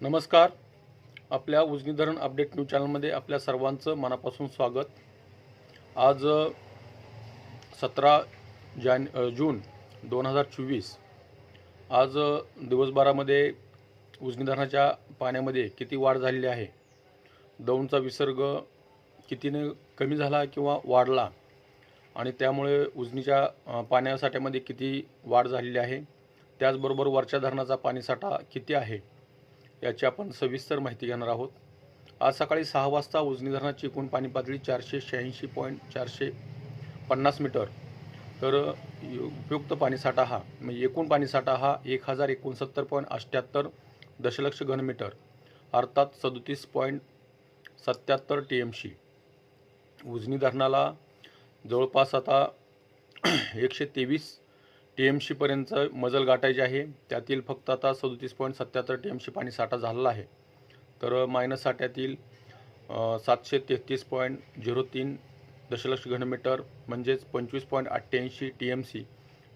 नमस्कार. आपल्या उजनी धरण अपडेट न्यूज चॅनलमध्ये आपल्या सर्वांचं मनापासून स्वागत. आज सतरा जान जून दोन हजार चोवीस. आज दिवसभरामध्ये उजनी धरणाच्या पाण्यामध्ये किती वाढ झालेली आहे? दौंडचा विसर्ग कितीने कमी झाला किंवा वाढला? आणि त्यामुळे उजनीच्या पाण्यासाठ्यामध्ये किती वाढ झालेली आहे? त्याचबरोबर वरच्या धरणाचा पाणीसाठा किती आहे? याची आपण सविस्तर माहिती घेणार आहोत. आज सकाळी सहा वाजता उजनी धरणाची एकूण पाणी पातळी चारशे शहाऐंशी पॉईंट चारशे पन्नास मीटर. तर उपयुक्त पाणीसाठा हा म्हणजे एकूण पाणीसाठा हा एक हजार एकोणसत्तर पॉईंट अठ्ठ्याहत्तर दशलक्ष घनमीटर अर्थात सदोतीस पॉईंट सत्याहत्तर टी एम सी उजनी धरणाला जवळपास आता एकशे तेवीस टी एम सीपर्यंत मजल गाठायची आहे. त्यातील फक्त आता सदोतीस पॉईंट सत्याहत्तर टी एम सी पाणी साठा झालेला आहे. तर मायनस साठ्यातील सातशे तेहतीस पॉईंट झिरो तीन दशलक्ष घनमीटर म्हणजेच पंचवीस पॉईंट अठ्ठ्याऐंशी टी एम सी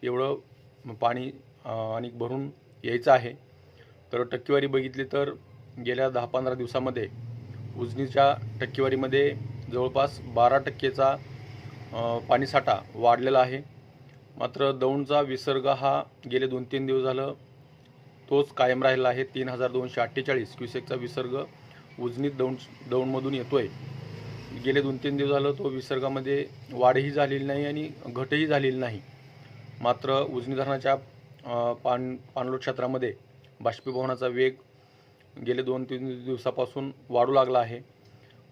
एवढं पाणी आणि भरून यायचं आहे. तर टक्केवारी बघितली तर गेल्या दहा पंधरा दिवसामध्ये उजनीच्या टक्केवारीमध्ये जवळपास बारा टक्केचा पाणीसाठा वाढलेला आहे. मात्र दौंडचा विसर्ग हा गेले दोन तीन दिवस झालं. तोच कायम राहिला आहे. तीन हजार दोनशे अठ्ठेचाळीस क्युसेकचा विसर्ग उजनीत दौंड दौंडमधून आहे गेले दोन तीन दिवस झालं तो विसर्गामध्ये वाढही झालेली नाही आणि घटही झालेली नाही. मात्र उजनी धरणाच्या पान पाणलोट क्षेत्रामध्ये बाष्पीभवनाचा वेग गेले दोन तीन दिवसापासून वाढू लागला आहे.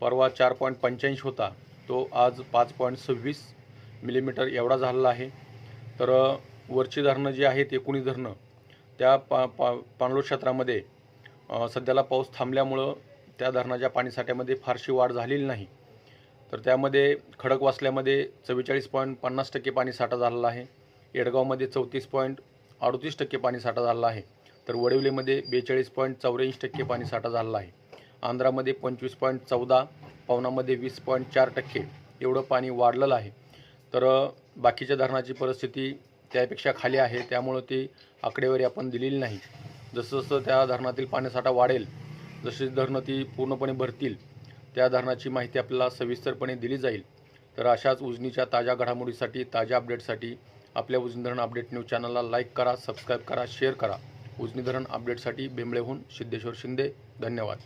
परवा चार पॉईंट पंच्याऐंशी होता. तो आज पाच पॉईंट सव्वीस मिलीमीटर एवढा झालेला आहे. तर वरची धरणं जी आहेत एकोणीस धरणं त्या पा पा पाणलोट क्षेत्रामध्ये सध्याला पाऊस थांबल्यामुळं त्या धरणाच्या पाणीसाठ्यामध्ये फारशी वाढ झालेली नाही. तर त्यामध्ये खडक वासल्यामध्ये चव्वेचाळीस पॉईंट पन्नास टक्के पाणीसाठा झालेला आहे. येडगावमध्ये चौतीस पॉईंट अडतीस टक्के पाणीसाठा झालेला आहे. तर वडवलीमध्ये बेचाळीस पॉईंट चौऱ्याऐंशी टक्के पाणीसाठा झालेला आहे. आंध्रामध्ये पंचवीस पॉईंट चौदा पवनामध्ये वीस पॉईंट चार टक्के एवढं पाणी वाढलेलं आहे. तर बाकीच्या धरणाची परिस्थिती त्यापेक्षा खाली आहे त्यामुळं ती आकडेवारी आपण दिलेली नाही. जसं जसं त्या धरणातील पाण्यासाठा वाढेल जशी धरणं ती पूर्णपणे भरतील त्या धरणाची माहिती आपल्याला सविस्तरपणे दिली जाईल. तर अशाच उजनीच्या ताज्या घडामोडीसाठी ताज्या अपडेटसाठी आपल्या उजनी धरण अपडेट न्यूज चॅनलला लाईक करा सबस्क्राईब करा शेअर करा. उजनी धरण अपडेटसाठी बेंबळेहून सिद्धेश्वर शिंदे धन्यवाद.